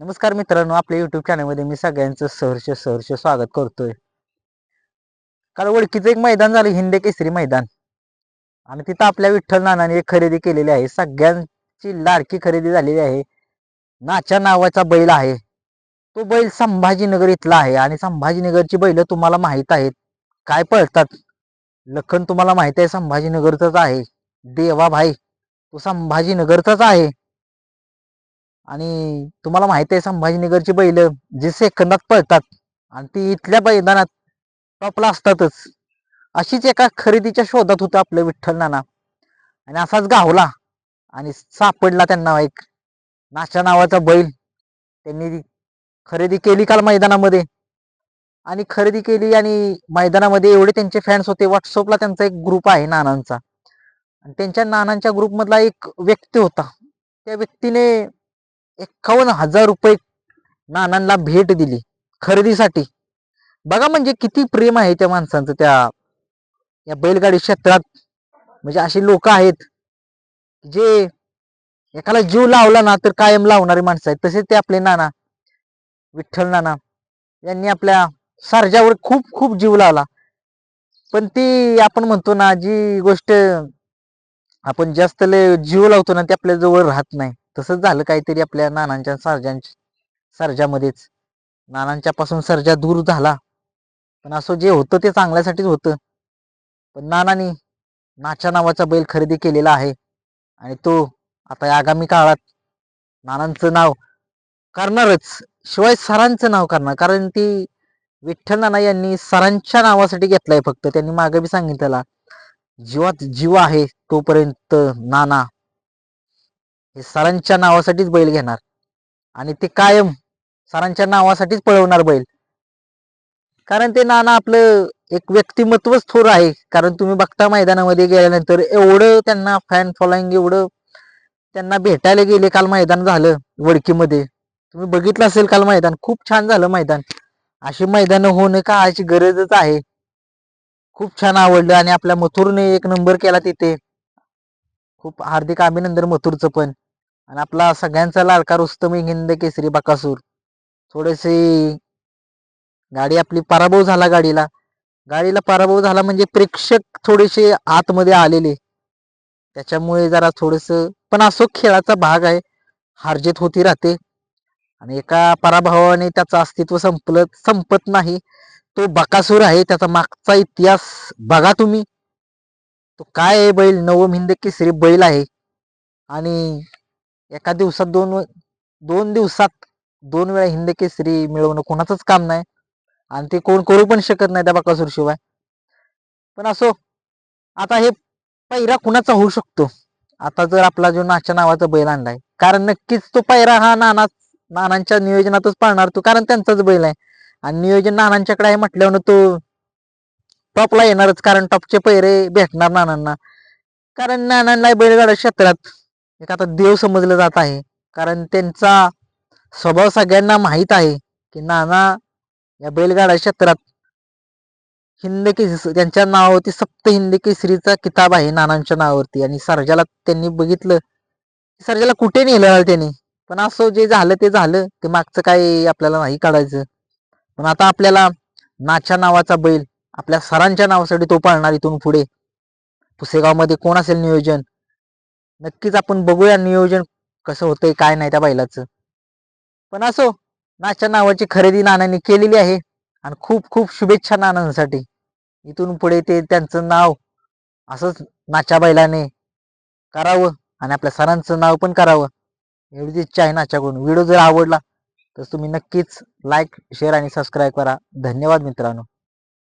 नमस्कार मित्रांनो आपल्या युट्यूब चॅनलमध्ये मी सगळ्यांचं सहर्ष सहर्ष स्वागत करतोय. काल ओळखीचं एक मैदान झालं हिंदे केसरी मैदान. आणि तिथं आपल्या विठ्ठल नानाने एक खरेदी केलेली आहे. सगळ्यांची लाडकी खरेदी झालेली आहे. नाच्या नावाचा बैल आहे. तो बैल संभाजीनगर इथला आहे. आणि संभाजीनगरची बैल तुम्हाला माहीत आहेत. काय पळतात? लखन तुम्हाला माहीत आहे संभाजीनगरचाच आहे. देवा भाई तो संभाजीनगरचाच आहे. आणि तुम्हाला माहिती आहे संभाजीनगरची बैल जे सेकंदात पळतात आणि ती इथल्या मैदानात टॉपला असतातच. अशीच एका खरेदीच्या शोधात होतं आपलं विठ्ठल नाना. आणि असाच गावला आणि सापडला त्यांना एक. नाशा नावाचा बैल त्यांनी खरेदी केली काल मैदानामध्ये. आणि खरेदी केली आणि मैदानामध्ये एवढे त्यांचे फॅन्स होते. व्हॉट्सअपला त्यांचा एक ग्रुप आहे नानांचा. आणि त्यांच्या नानांच्या ग्रुपमधला एक व्यक्ती होता. त्या व्यक्तीने एक्कावन्न हजार रुपये नानांना भेट दिली खरेदीसाठी. बघा म्हणजे किती प्रेम आहे त्या माणसांचं त्या या बैलगाडी क्षेत्रात. म्हणजे अशी लोक आहेत जे एकाला जीव लावला ना तर कायम लावणारी माणसं आहेत. तसेच ते आपले नाना विठ्ठल नाना यांनी आपल्या सारजावर खूप खूप जीव लावला. पण ती आपण म्हणतो ना जी गोष्ट आपण जास्त लय जीव लावतो ना ती आपल्या जवळ राहत नाही. तसंच झालं काहीतरी आपल्या नानांच्या सर्जांच्या सर्जामध्येच नानांच्या पासून सर्जा दूर झाला. पण असं जे होतं ते चांगल्यासाठीच होतं. पण नानानी नाच्या नावाचा बैल खरेदी केलेला आहे. आणि तो आता आगामी काळात नानांचं नाव करणारच. शिवाय सरांचं नाव करणार. कारण ती विठ्ठल नाना यांनी सरांच्या नावासाठी घेतलाय फक्त. त्यांनी मागे बी सांगितलेला. जीवात जीव आहे तोपर्यंत नाना हे सरांच्या नावासाठीच बैल घेणार. आणि ते कायम सरांच्या नावासाठीच पळवणार बैल. कारण ते नाना आपलं एक व्यक्तिमत्वच थोर आहे. कारण तुम्ही बघता मैदानामध्ये गेल्यानंतर एवढं त्यांना फॅन फॉलोईंग एवढं त्यांना भेटायला गेले काल मैदान झालं वडकीमध्ये. तुम्ही बघितलं असेल काल मैदान खूप छान झालं मैदान. अशी मैदान होणं काळाची गरजच आहे. खूप छान आवडलं आणि आपल्या मथुरने एक नंबर केला तिथे. खूप हार्दिक अभिनंदन मथुरचं पण. आणि आपला सगळ्यांचा लाडका रुस्तम हिंद केसरी बकासूर. थोडेसे गाडी आपली पराभव झाला गाडीला. गाडीला पराभव झाला म्हणजे प्रेक्षक थोडेसे आतमध्ये आलेले. त्याच्यामुळे जरा थोडस पण असो खेळाचा भाग आहे. हार्जित होती राहते. आणि एका पराभवाने त्याचं अस्तित्व संपलं संपत नाही. तो बकासूर आहे त्याचा मागचा इतिहास बघा तुम्ही. तो काय आहे बैल? नवम हिंद केसरी बैल आहे. आणि एका दिवसात दोन दोन दिवसात दोन वेळा हिंद केसरी मिळवणं कोणाचंच काम नाही. आणि ते कोण करू पण शकत नाही त्या बकासूर शिवाय. पण असो आता हे पैरा कुणाचा होऊ शकतो? आता जर आपला जो नाच्या नावाचा बैल आणलाय कारण नक्कीच तो पैरा हा नाना नानांच्या नियोजनातच पाळणार तो कारण त्यांचाच बैल आहे. आणि नियोजन नानांच्याकडे आहे म्हटल्यावर तो टॉपला येणारच कारण टॉपचे पैरे भेटणार नानांना. कारण नानांना बैलगाडा क्षेत्रात एक आता देव समजलं जात आहे. कारण त्यांचा स्वभाव सगळ्यांना माहीत आहे की नाना या बैलगाडा क्षेत्रात हिंद केसरी त्यांच्या नावावरती सप्त हिंद केसरीचा किताब आहे नानांच्या नावावरती. आणि सर्जाला त्यांनी बघितलं सर्जाला कुठे नेलं त्यांनी? पण असं जे झालं ते झालं. ते मागचं काय आपल्याला नाही काढायचं. पण आता आपल्याला नाच्या नावाचा बैल आपल्या सरांच्या नावासाठी तो पाळणार इथून पुढे. पुसेगावमध्ये कोण असेल नियोजन? नक्कीच आपण बघूया नियोजन कसं होतंय काय नाही त्या बैलाचं. पण असो नाच्या नावाची खरेदी नानांनी केलेली आहे. आणि खूप खूप शुभेच्छा नानांसाठी. इथून पुढे ते त्यांचं नाव असंच नाच्या बैलाने करावं आणि आपल्या सरांचं नाव पण करावं. एवढीच इच्छा आहे नाच्याकडून. व्हिडिओ जर आवडला तर तुम्ही नक्कीच लाईक शेअर आणि सबस्क्राईब करा. धन्यवाद मित्रांनो.